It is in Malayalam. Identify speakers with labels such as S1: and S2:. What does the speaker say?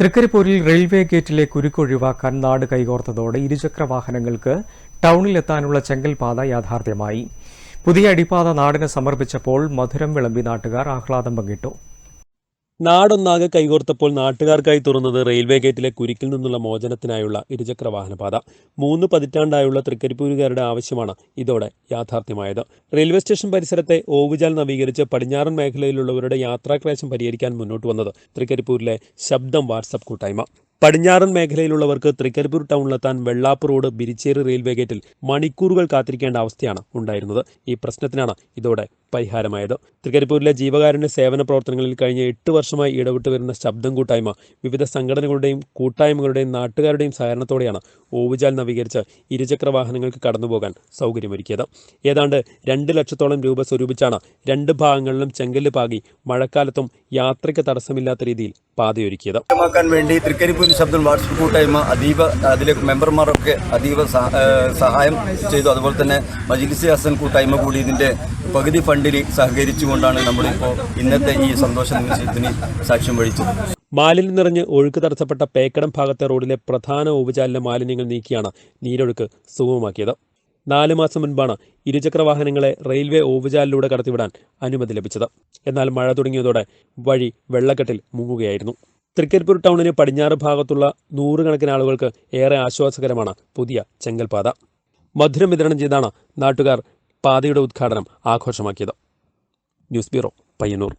S1: തൃക്കരിപ്പൂരിൽ റെയിൽവേ ഗേറ്റിലെ കുരുക്കൊഴിവാക്കാൻ നാട് കൈകോർത്തതോടെ ഇരുചക്ര വാഹനങ്ങൾക്ക് ടൗണിലെത്താനുള്ള ചെങ്കൽപാത യാഥാർത്ഥ്യമായി. പുതിയ അടിപ്പാത നാടിന് സമർപ്പിച്ചപ്പോൾ മധുരം വിളമ്പി നാട്ടുകാർ ആഹ്ലാദം പങ്കിട്ടു.
S2: നാടൊന്നാകെ കൈകോർത്തപ്പോൾ നാട്ടുകാർക്കായി തുറന്നത് റെയിൽവേ ഗേറ്റിലെ കുരുക്കിൽ നിന്നുള്ള മോചനത്തിനായുള്ള ഇരുചക്ര വാഹനപാത. മൂന്ന് പതിറ്റാണ്ടായുള്ള തൃക്കരിപ്പൂരുകാരുടെ ആവശ്യമാണ് ഇതോടെ യാഥാർത്ഥ്യമായത്. റെയിൽവേ സ്റ്റേഷൻ പരിസരത്തെ ഓവുചാൽ നവീകരിച്ച് പടിഞ്ഞാറൻ മേഖലയിലുള്ളവരുടെ യാത്രാക്ലേശം പരിഹരിക്കാൻ മുന്നോട്ട് വന്നത് തൃക്കരിപ്പൂരിലെ ശബ്ദം വാട്സപ്പ് കൂട്ടായ്മ. പടിഞ്ഞാറൻ മേഖലയിലുള്ളവർക്ക് തൃക്കരിപ്പൂർ ടൗണിലെത്താൻ വെള്ളാപ്പ് റോഡ് ബിരിച്ചേരി റെയിൽവേ ഗേറ്റിൽ മണിക്കൂറുകൾ കാത്തിരിക്കേണ്ട അവസ്ഥയാണ് ഉണ്ടായിരുന്നത്. ഈ പ്രശ്നത്തിനാണ് ഇതോടെ പരിഹാരമായത്. തൃക്കരിപ്പൂരിലെ ജീവകാരുണ്യ സേവന പ്രവർത്തനങ്ങളിൽ കഴിഞ്ഞ എട്ട് വർഷമായി ഇടപെട്ട് വരുന്ന ശബ്ദം കൂട്ടായ്മ വിവിധ സംഘടനകളുടെയും കൂട്ടായ്മകളുടെയും നാട്ടുകാരുടെയും സഹകരണത്തോടെയാണ് ഓവുചാൽ നവീകരിച്ച് ഇരുചക്ര വാഹനങ്ങൾക്ക് കടന്നുപോകാൻ സൗകര്യമൊരുക്കിയത്. ഏതാണ്ട് രണ്ട് ലക്ഷത്തോളം രൂപ സ്വരൂപിച്ചാണ് രണ്ട് ഭാഗങ്ങളിലും ചെങ്കല്ല് പാകി മഴക്കാലത്തും യാത്രയ്ക്ക് തടസ്സമില്ലാത്ത രീതിയിൽ പാതയൊരുക്കിയത്.
S3: വേണ്ടി ശബ്ദം വാട്സപ്പ് കൂട്ടായ്മ അതീവ അതിലെ മെമ്പർമാരൊക്കെ അതീവ സഹായം ചെയ്തു. അതുപോലെ തന്നെ മജിലിസ് ഹസൻ കൂട്ടായ്മ കൂടി ഇതിന്റെ പകുതി ഫണ്ടിൽ സഹകരിച്ചുകൊണ്ടാണ് നമ്മളിപ്പോൾ ഇന്നത്തെ ഈ സന്തോഷ നിമിഷത്തിന് സാക്ഷ്യം വഹിച്ചത്.
S2: മാലിന്യം നിറഞ്ഞ് ഒഴുക്ക് തടസ്സപ്പെട്ട പേക്കടം ഭാഗത്തെ റോഡിലെ പ്രധാന ഓവുചാലിലെ മാലിന്യങ്ങൾ നീക്കിയാണ് നീരൊഴുക്ക് സുഗമമാക്കിയത്. നാല് മാസം മുൻപാണ് ഇരുചക്ര വാഹനങ്ങളെ റെയിൽവേ ഓവുചാലിലൂടെ കടത്തിവിടാൻ അനുമതി ലഭിച്ചത്. എന്നാൽ മഴ തുടങ്ങിയതോടെ വഴി വെള്ളക്കെട്ടിൽ മുങ്ങുകയായിരുന്നു. തൃക്കരിപ്പൂർ ടൗണിന് പടിഞ്ഞാറ് ഭാഗത്തുള്ള നൂറുകണക്കിന് ആളുകൾക്ക് ഏറെ ആശ്വാസകരമാണ് പുതിയ ചെങ്കൽപാത. മധുരം വിതരണം ചെയ്താണ് നാട്ടുകാർ പാതയുടെ ഉദ്ഘാടനം ആഘോഷമാക്കിയത്. News bureau Payyanur.